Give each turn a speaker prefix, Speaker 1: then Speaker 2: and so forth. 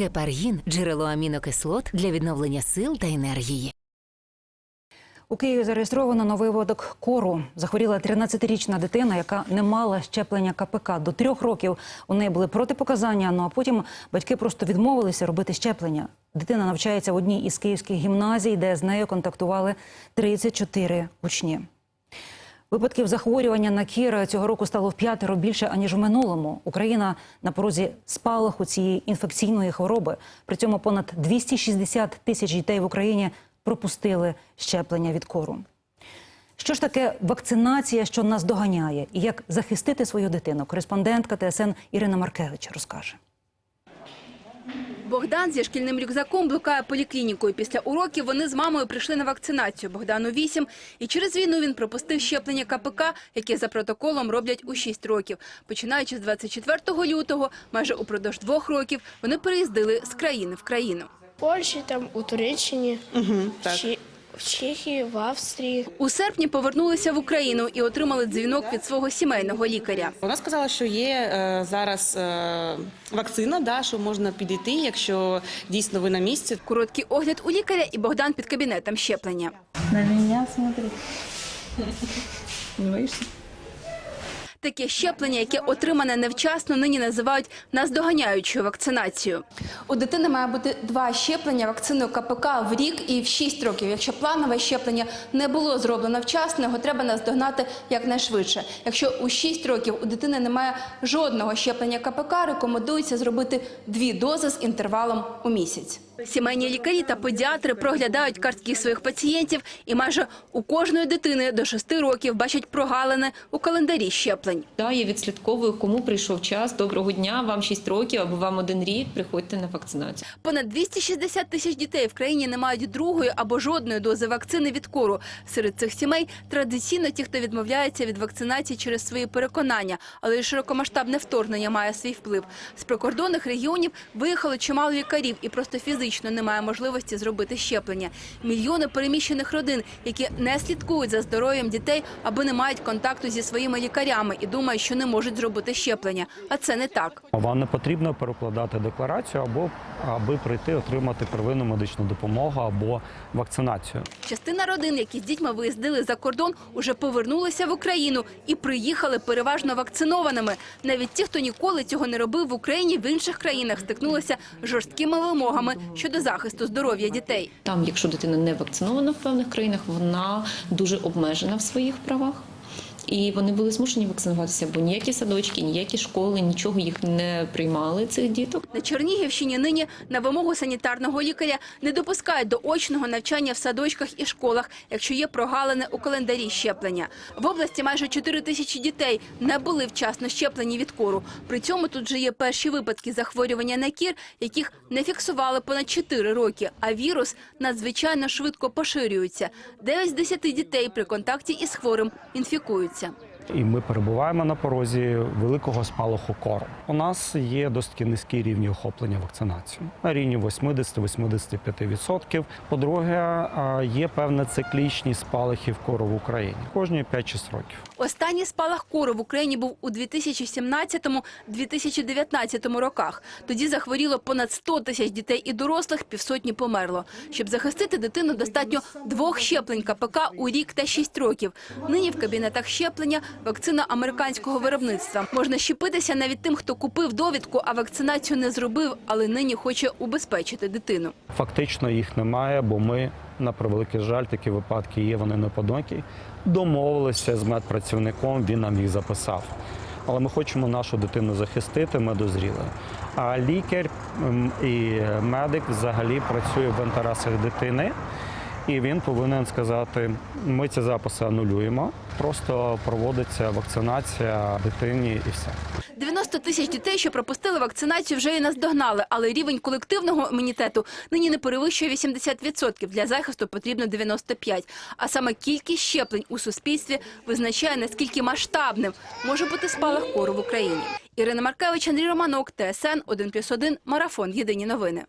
Speaker 1: Гепаргін джерело амінокислот для відновлення сил та енергії.
Speaker 2: У Києві зареєстровано новий випадок кору. Захворіла 13-річна дитина, яка не мала щеплення КПК. До трьох років у неї були протипоказання. Ну а потім батьки просто відмовилися робити щеплення. Дитина навчається в одній із київських гімназій, де з нею контактували 34 учні. Випадків захворювання на кір цього року стало в п'ятеро більше аніж в минулому. Україна на порозі спалаху цієї інфекційної хвороби. При цьому понад 260 тисяч дітей в Україні пропустили щеплення від кору. Що ж таке вакцинація, що нас доганяє, і як захистити свою дитину? Кореспондентка ТСН Ірина Маркевич розкаже.
Speaker 3: Богдан зі шкільним рюкзаком блукає поліклінікою. Після уроків вони з мамою прийшли на вакцинацію. Богдану 8. І через війну він пропустив щеплення КПК, яке за протоколом роблять у 6 років. Починаючи з 24 лютого, майже упродовж двох років, вони переїздили з країни в країну.
Speaker 4: В Польщі, там у Туреччині,
Speaker 5: так.
Speaker 4: Че- в Чехії, в Австрії.
Speaker 3: У серпні повернулися в Україну і отримали дзвінок від свого сімейного лікаря.
Speaker 5: Вона сказала, що є е, зараз е, вакцина, да, що можна підійти, якщо дійсно ви на місці.
Speaker 3: Короткий огляд у лікаря і Богдан під кабінетом щеплення.
Speaker 6: На мене смотри. Не боишься?
Speaker 3: Таке щеплення, яке отримане невчасно, нині називають наздоганяючою вакцинацією. У дитини має бути два щеплення вакциною КПК в рік і в 6 років. Якщо планове щеплення не було зроблено вчасно, його треба наздогнати якнайшвидше. Якщо у 6 років у дитини немає жодного щеплення КПК, рекомендується зробити дві дози з інтервалом у місяць. Сімейні лікарі та педіатри проглядають картки своїх пацієнтів і майже у кожної дитини до 6 років бачать прогалини у календарі щеплень.
Speaker 6: Да, я відслідковую, кому прийшов час. Доброго дня, вам 6 років або вам один рік. Приходьте на вакцинацію.
Speaker 3: Понад 260 тисяч дітей в країні не мають другої або жодної дози вакцини від кору. Серед цих сімей традиційно ті, хто відмовляється від вакцинації через свої переконання, але й широкомасштабне вторгнення має свій вплив. З прикордонних регіонів виїхало чимало лікарів і просто фізично немає можливості зробити щеплення. Мільйони переміщених родин, які не слідкують за здоров'ям дітей або не мають контакту зі своїми лікарями і думають, що не можуть зробити щеплення. А це не так.
Speaker 7: Вам не потрібно перекладати декларацію або аби прийти отримати первинну медичну допомогу або вакцинацію.
Speaker 3: Частина родин, які з дітьми виїздили за кордон, уже повернулися в Україну і приїхали переважно вакцинованими. Навіть ті, хто ніколи цього не робив в Україні, в інших країнах стикнулися з жорсткими вимогами щодо захисту здоров'я дітей.
Speaker 6: Там, якщо дитина не вакцинована в певних країнах, вона дуже обмежена в своїх правах. І вони були змушені вакцинуватися, бо ніякі садочки, ніякі школи, нічого їх не приймали цих діток.
Speaker 3: На Чернігівщині нині на вимогу санітарного лікаря не допускають до очного навчання в садочках і школах, якщо є прогалини у календарі щеплення. В області майже 4 тисячі дітей не були вчасно щеплені від кору. При цьому тут же є перші випадки захворювання на кір, яких не фіксували понад 4 роки. А вірус надзвичайно швидко поширюється. 9 з 10 дітей при контакті із хворим інфікуються подобається.
Speaker 7: І ми перебуваємо на порозі великого спалаху кору. У нас є досить низький рівні охоплення вакцинацією на рівні 80-85%. По-друге, є певна циклічність спалахів кору в Україні кожні 5-6 років.
Speaker 3: Останній спалах кору в Україні був у 2017-2019 роках. Тоді захворіло понад 100 тисяч дітей і дорослих, півсотні померло. Щоб захистити дитину, достатньо двох щеплень КПК у рік та 6 років. Нині в кабінетах щеплення вакцина американського виробництва. Можна щепитися навіть тим, хто купив довідку, а вакцинацію не зробив, але нині хоче убезпечити дитину.
Speaker 7: Фактично їх немає, бо ми, на превеликий жаль, такі випадки є, вони неподонки. Домовилися з медпрацівником, він нам їх записав. Але ми хочемо нашу дитину захистити, ми дозріли. А лікар і медик взагалі працює в інтересах дитини, і він повинен сказати: ми ці записи анулюємо, просто проводиться вакцинація дитині і все.
Speaker 3: 90 тисяч дітей, що пропустили вакцинацію, вже і наздогнали, але рівень колективного імунітету нині не перевищує 80%. Для захисту потрібно 95%. А саме кількість щеплень у суспільстві визначає, наскільки масштабним може бути спалах кору в Україні. Ірина Маркевич, Андрій Романок, ТСН 1+,1, Марафон. Єдині новини.